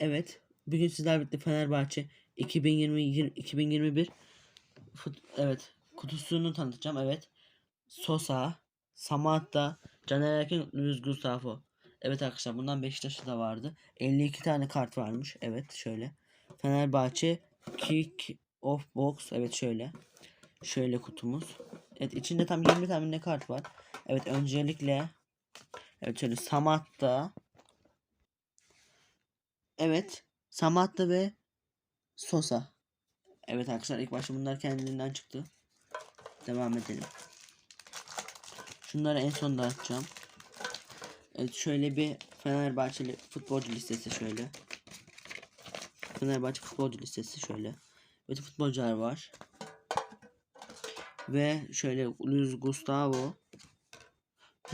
Evet. Bugün sizlerle birlikte Fenerbahçe 2020 2021 fut, evet kutusunu tanıtacağım. Evet. Sosa, Samatta, Caner Erkin, Luis Gustavo. Evet arkadaşlar bundan Beşiktaş'ta da vardı. 52 tane kart varmış. Evet şöyle. Fenerbahçe Kick of Box. Evet şöyle. Şöyle kutumuz. Evet içinde tam 20 tane ne kart var. Evet öncelikle Evet şöyle Samatta Evet. Samatta ve Sosa. Evet arkadaşlar ilk başta bunlar kendiliğinden çıktı. Devam edelim. Şunları en sonda açacağım. Evet şöyle bir Fenerbahçeli futbolcu listesi şöyle. Fenerbahçe futbolcu listesi şöyle. Evet futbolcular var. Ve şöyle Luis Gustavo.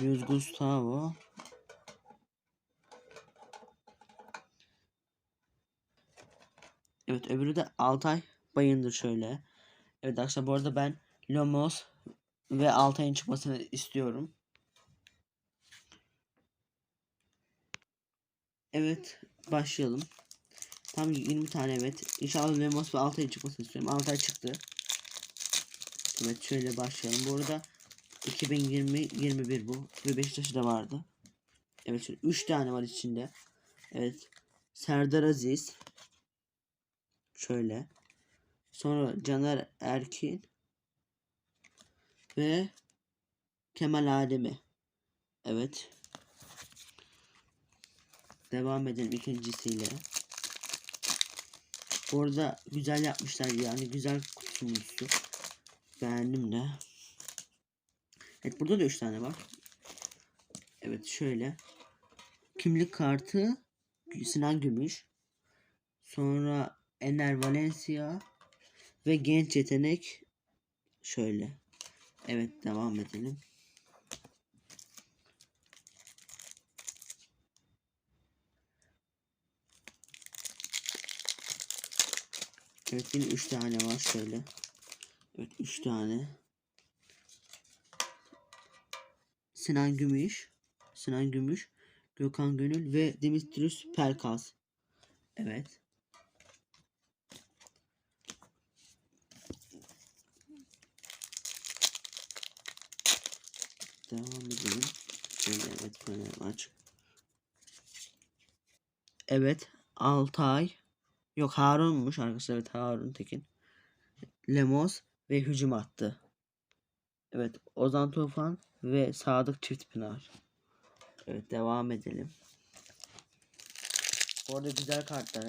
Luis Gustavo. Evet öbürü de Altay Bayındır şöyle. Evet arkadaşlar bu arada ben Lomos ve Altay'ın çıkmasını istiyorum. Evet başlayalım. Tam 20 tane evet. İnşallah Lemos ve Altay'ın çıkmasını istiyorum. Altay çıktı. Evet şöyle başlayalım. Bu arada 2020-21 bu. Ve Beşiktaş'ı da vardı. Evet şöyle 3 tane var içinde. Evet. Serdar Aziz. Şöyle. Sonra Caner Erkin. Ve Kemal Ademi. Evet. Devam edelim ikincisiyle. Bu arada güzel yapmışlar yani güzel kutusu. Beğendim de. Evet burada da 3 tane var. Evet şöyle. Kimlik kartı Sinan Gümüş. Sonra Ener Valencia ve genç yetenek şöyle. Evet devam edelim. Evet yine 3 tane var şöyle. Evet 3 tane. Sinan Gümüş, Sinan Gümüş, Gökhan Gönül ve Dimitrios Pelkas. Evet. Devam edelim. Evet böyle aç. Evet Altay. Yok Harun'muş arkadaşlar. Evet Harun Tekin. Lemos ve hücum attı. Evet Ozan Tufan ve Sadık Çiftpınar. Evet devam edelim. Orada güzel kartlar.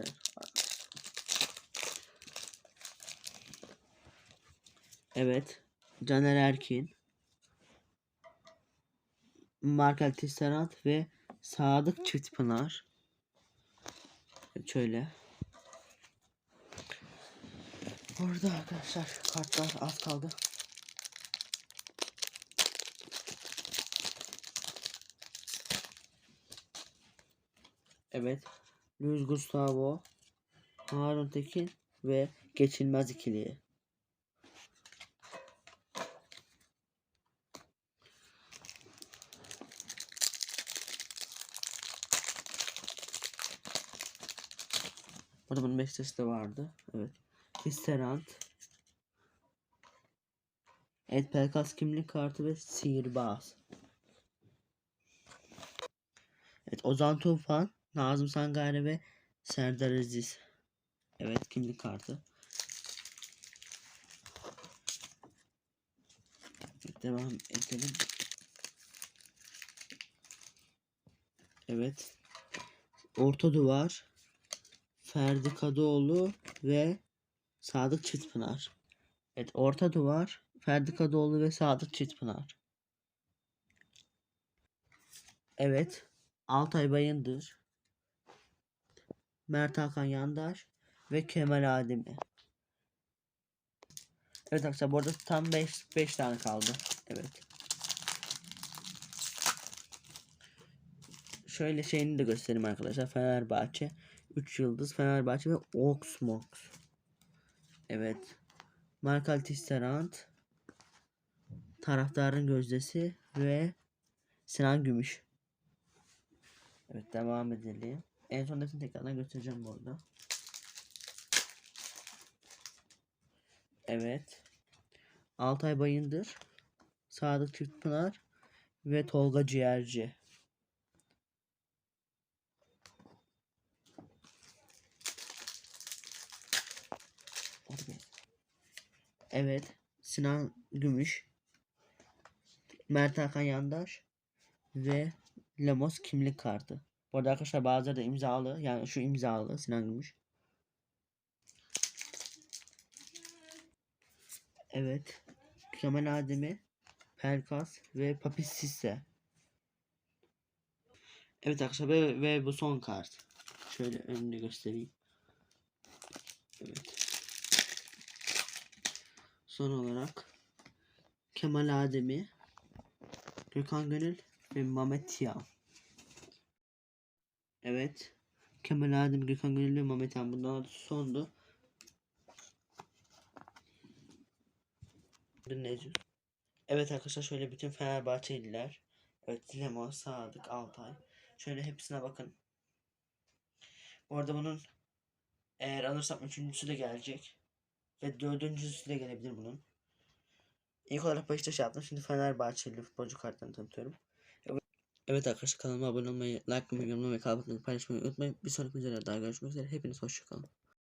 Evet. Caner Erkin. Markel Tisserand ve Sadık Çiftpınar. Şöyle. Orada arkadaşlar kartlar az kaldı. Evet. Luis Gustavo, Harun Tekin ve Geçilmez ikili. Bunun Beşiktaş'ta vardı. Evet. Hisserand. Evet Pelkas kimlik kartı ve sihirbaz. Evet Ozan Tufan, Nazım Sangare ve Serdar Aziz. Evet kimlik kartı. Devam edelim. Evet. Orta duvar. Ferdi Kadıoğlu ve Sadık Çiftpınar. Evet orta duvar. Ferdi Kadıoğlu ve Sadık Çiftpınar. Evet. Altay Bayındır. Mert Hakan Yandaş ve Kemal Ademi. Evet arkadaşlar bu arada tam 5 5 tane kaldı. Evet. Şöyle şeyini de göstereyim arkadaşlar. Fenerbahçe 3 yıldız Fenerbahçe ve Oxmox. Evet. Markal Tisserand taraftarın gözdesi ve Sinan Gümüş. Evet devam edelim. En son hepsini tekrardan göstereceğim bu arada. Evet. Altay Bayındır, Sadık Çiftpınar ve Tolga Ciğerci. Evet. Sinan Gümüş, Mert Hakan Yandaş ve Lemos kimlik kartı. Bu arada arkadaşlar bazıları da imzalı. Yani şu imzalı Sinan Gümüş. Evet. Kemal Ademi, Pelkas ve Papis Sisse. Evet arkadaşlar ve, ve bu son kart. Şöyle önünde göstereyim. Evet. Son olarak Kemal Ademi, Gökhan Gönül ve Mehmet Tiyan. Evet. Kemal Adem, Gökhan Gönül ve Mehmet Tiyan. Bundan sondu. Diyor? Evet arkadaşlar şöyle bütün Fenerbahçeliler. Evet Lemon, Sadık, Altay. Şöyle hepsine bakın. Bu arada bunun eğer alırsam üçüncüsü de gelecek. Ve dördüncüsü de gelebilir bunun. İlk olarak Beşiktaş yaptım. Şimdi Fenerbahçeli futbolcu kartlarını tanıtıyorum. Evet, arkadaşlar kanalıma abone olmayı, like yorum kalp atmayı, paylaşmayı unutmayın. Bir sonraki videoda daha görüşmek üzere. Hepiniz hoşçakalın.